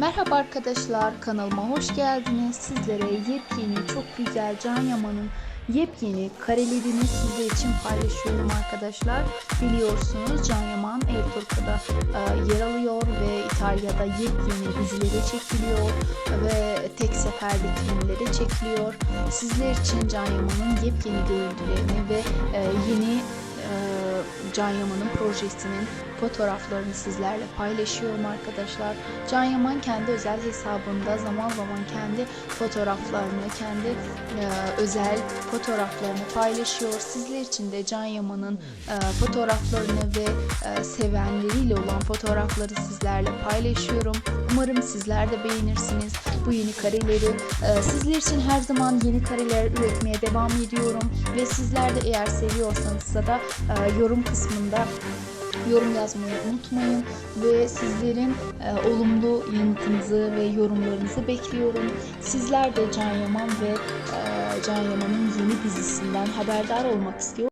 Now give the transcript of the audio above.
Merhaba arkadaşlar kanalıma hoş geldiniz. Sizlere yepyeni çok güzel Can Yaman'ın yepyeni karelerini sizler için paylaşıyorum arkadaşlar. Biliyorsunuz Can Yaman El Turco'da e, yer alıyor ve İtalya'da yepyeni dizilere çekiliyor ve tek seferde filmlere çekiliyor. Sizler için Can Yaman'ın yepyeni görüntülerini ve e, yeni Can Yaman'ın projesinin fotoğraflarını sizlerle paylaşıyorum arkadaşlar. Can Yaman kendi özel hesabında zaman zaman kendi fotoğraflarını, kendi e, özel fotoğraflarını paylaşıyor. Sizler için de Can Yaman'ın e, fotoğraflarını ve e, sevenleriyle olan fotoğrafları sizlerle paylaşıyorum. Umarım sizler de beğenirsiniz bu yeni kareleri. E, sizler için her zaman yeni kareler üretmeye devam ediyorum ve sizler de eğer seviyorsanız da e, yorum kısmında yorum yazmayı unutmayın ve sizlerin e, olumlu yanıtınızı ve yorumlarınızı bekliyorum. Sizler de Can Yaman ve e, Can Yaman'ın yeni dizisinden haberdar olmak istiyor